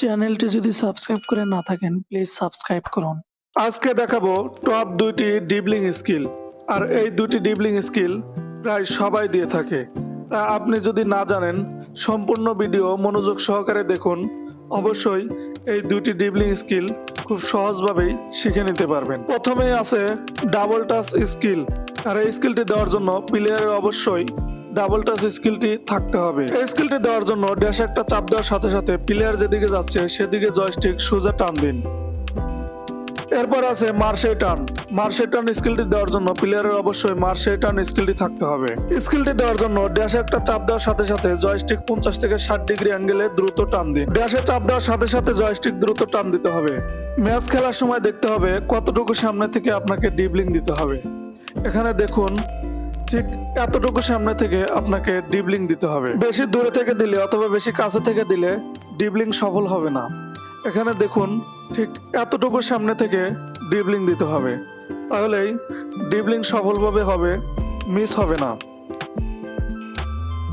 চ্যানেলটি যদি সাবস্ক্রাইব করে না থাকেন প্লিজ সাবস্ক্রাইব করুন। আজকে দেখাবো টপ দুইটি ডিবলিং স্কিল আর এই দুটি ডিবলিং স্কিল প্রায় সবাই দিয়ে থাকে। তা আপনি যদি না জানেন, সম্পূর্ণ ভিডিও মনোযোগ সহকারে দেখুন। অবশ্যই এই দুটি ডিবলিং স্কিল খুব সহজভাবেই শিখে নিতে পারবেন। প্রথমেই আছে ডাবল টাচ স্কিল আর এই স্কিলটি দেওয়ার জন্য প্লেয়ারের অবশ্যই ডাবল টাচ স্কিলটি থাকতে হবে। এই স্কিলটি দেওয়ার জন্য ড্যাশে একটা চাপ দেওয়ার সাথে সাথে প্লেয়ার যেদিকে যাচ্ছে, সেদিকে জয়স্টিক সোজা টান দিন। এরপর আছে মার্শে টার্ন মার্শে টার্ন স্কিলটি দেওয়ার জন্য প্লেয়ারের অবশ্যই মার্শে টার্ন স্কিলটি থাকতে হবে। স্কিলটি দেওয়ার জন্য ড্যাশে একটা চাপ দেওয়ার সাথে সাথে জয়স্টিক পঞ্চাশ থেকে ষাট ডিগ্রি অ্যাঙ্গেলে দ্রুত টান দিন। ড্যাশে চাপ দেওয়ার সাথে সাথে জয়স্টিক দ্রুত টান দিতে হবে। ম্যাচ খেলার সময় দেখতে হবে কতটুকু সামনে থেকে আপনাকে ডিবলিং দিতে হবে। এখানে দেখুন ঠিক এতটুকু সামনে থেকে আপনাকে ডিবলিং দিতে হবে। বেশি দূরে থেকে দিলে অথবা বেশি কাছে থেকে দিলে ডিবলিং সফল হবে না। এখানে দেখুন, ঠিক এতটুকু সামনে থেকে ডিবলিং দিতে হবে। তাহলেই ডিবলিং সফলভাবে হবে মিস হবে না।